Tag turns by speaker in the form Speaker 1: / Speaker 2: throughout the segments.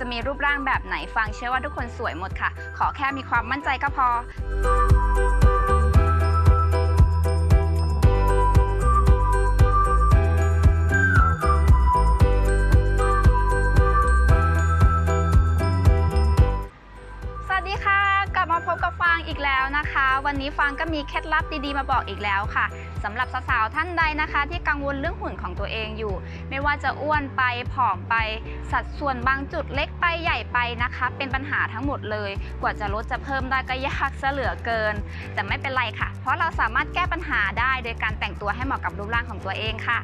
Speaker 1: จะมีรูปร่างแบบไหนฟังเชื่อว่าทุกคนสวยหมดค่ะ ขอแค่มีความมั่นใจก็พอ อีกแล้วนะคะ วันนี้ฟางก็มีเคล็ดลับดีๆมาบอกอีกแล้วค่ะสำหรับสาวๆท่านใดนะคะ ที่กังวลเรื่องหุ่นของตัวเองอยู่ ไม่ว่าจะอ้วนไปผอมไป สัดส่วนบางจุดเล็กไปใหญ่ไปนะคะ เป็นปัญหาทั้งหมดเลย กว่าจะลดจะเพิ่มได้ก็ยากซะเหลือเกิน แต่ไม่เป็นไรค่ะ เพราะเราสามารถแก้ปัญหาได้โดยการแต่งตัวให้เหมาะกับรูปร่างของตัวเองค่ะ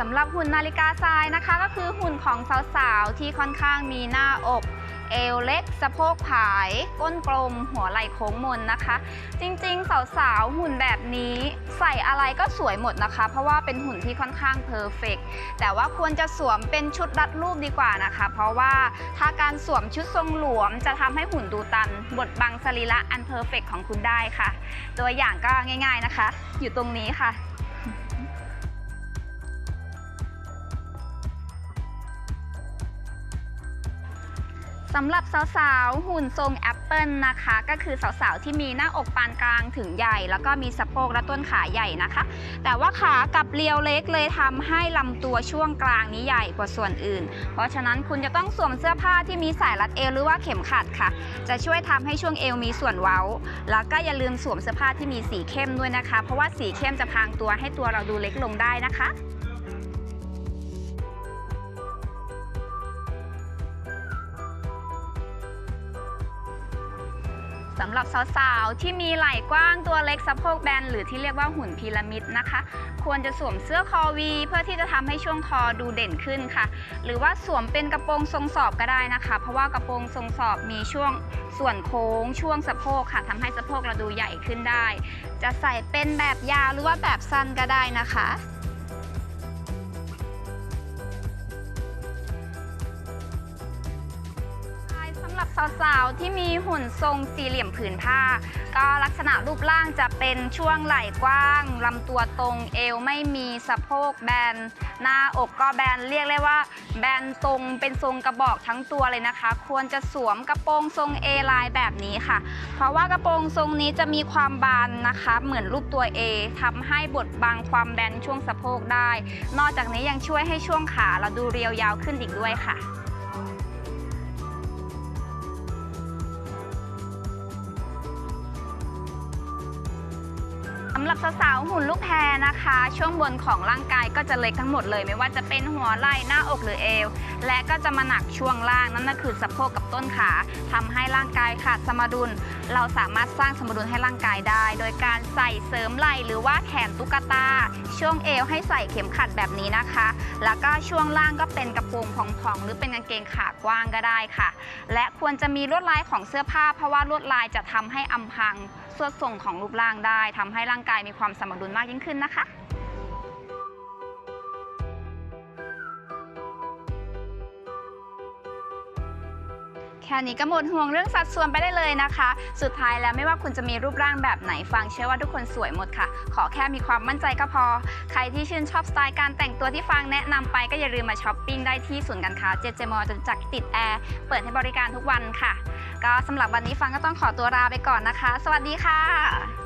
Speaker 1: สำหรับหุ่นนาฬิกาทรายนะคะ ก็คือหุ่นของสาวๆ ที่ค่อนข้างมีหน้าอก เอวเล็ก สะโพกผาย ก้นกลม หัวไหล่โค้งมนนะคะ จริงๆ สาวๆ หุ่นแบบนี้ใส่อะไรก็สวยหมดนะคะ เพราะว่าเป็นหุ่นที่ค่อนข้างเพอร์เฟกแต่ว่าควรจะสวมเป็นชุดรัดรูปดีกว่านะคะ เพราะว่าถ้าการสวมชุดทรงหลวม จะทำให้หุ่นดูตัน บดบังสรีระอันเพอร์เฟกของคุณได้ค่ะ ตัวอย่างก็ง่าย ๆนะคะ อยู่ตรงนี้ค่ะ สำหรับสาวๆ หุ่นทรงแอปเปิลนะคะ ก็คือสาวๆ ที่มีหน้าอกปานกลางถึงใหญ่ แล้วก็มีสะโพกและต้นขาใหญ่นะคะ แต่ว่าขากับเรียวเล็กเลยทำให้ลำตัวช่วงกลางนี้ใหญ่กว่าส่วนอื่น เพราะฉะนั้นคุณจะต้องสวมเสื้อผ้าที่มีสายรัดเอวหรือว่าเข็มขัดค่ะ จะช่วยทำให้ช่วงเอวมีส่วนเว้า แล้วก็อย่าลืมสวมเสื้อผ้าที่มีสีเข้มด้วยนะคะ เพราะว่าสีเข้มจะพรางตัวให้ตัวเราดูเล็กลงได้นะคะ สำหรับสาวๆ ที่มีไหล่กว้างตัวเล็กสะโพกแบน หรือที่เรียกว่าหุ่นพีระมิดนะคะ ควรจะสวมเสื้อคอวี เพื่อที่จะทำให้ช่วงคอดูเด่นขึ้นค่ะ หรือว่าสวมเป็นกระโปรงทรงสอบก็ได้นะคะ เพราะว่ากระโปรงทรงสอบมีช่วงส่วนโค้ง ช่วงสะโพกค่ะทำให้สะโพกเราดูใหญ่ขึ้นได้ จะใส่เป็นแบบยาวหรือว่าแบบสั้นก็ได้นะคะำหรับสาวๆที่มีหุ่นทรงสี่เหลี่ยมผืนผ้า ก็ลักษณะรูปร่างจะเป็นช่วงไหล่กว้างลำตัวตรงเอวไม่มีสะโพกแบน หน้าอกก็แบนเรียกได้ว่า แบนตรงเป็นทรงกระบอกทั้งตัวเลยนะคะ ควรจะสวมกระโปรงทรง A ลายแบบนี้ค่ะ เพราะว่ากระโปรงทรงนี้จะมีความบานนะคะ เหมือนรูปตัว A ทำให้บดบังความแบนช่วงสะโพกได้ นอกจากนี้ยังช่วยให้ช่วงขาเราดูเรียวยาวขึ้นอีกด้วยค่ะ สำหรับสาวๆหุ่นลูกแพรนะคะ ช่วงบนของร่างกายก็จะเล็กทั้งหมดเลย ไม่ว่าจะเป็นหัวไหล่หน้าอกหรือเอว และก็จะมาหนักช่วงล่างนั่นก็คือสะโพกกับต้นขาทำให้ร่างกายขาดสมดุล เราสามารถสร้างสมดุลให้ร่างกายได้ โดยการใส่เสริมไหล่หรือว่าแขนตุ๊กตา ช่วงเอวให้ใส่เข็มขัดแบบนี้นะคะ แล้วก็ช่วงล่างก็เป็นกระโปรงผ่องๆหรือเป็นกางเกงขากว้างก็ได้ค่ะ และควรจะมีลวดลายของเสื้อผ้า เพราะว่าลวดลายจะทำให้อำพรางส่วนทรงของรูปร่างได้ทำให้ร่างกายมีความสมดุลมากยิ่งขึ้นนะคะแค่นี้ก็หมดห่วงเรื่องสัดส่วนไปได้เลยนะคะ สุดท้ายแล้วไม่ว่าคุณจะมีรูปร่างแบบไหนฟังเชื่อว่าทุกคนสวยหมดค่ะ ขอแค่มีความมั่นใจก็พอ ใครที่ชื่นชอบสไตล์การแต่งตัวที่ฟังแนะนำไปก็อย่าลืมมาช้อปปิ้งได้ที่ศูนย์การค้าเจเจมอจนจักติดแอร์ เปิดให้บริการทุกวันค่ะ ก็สำหรับวันนี้ฟังก็ต้องขอตัวลาไปก่อนนะคะ สวัสดีค่ะ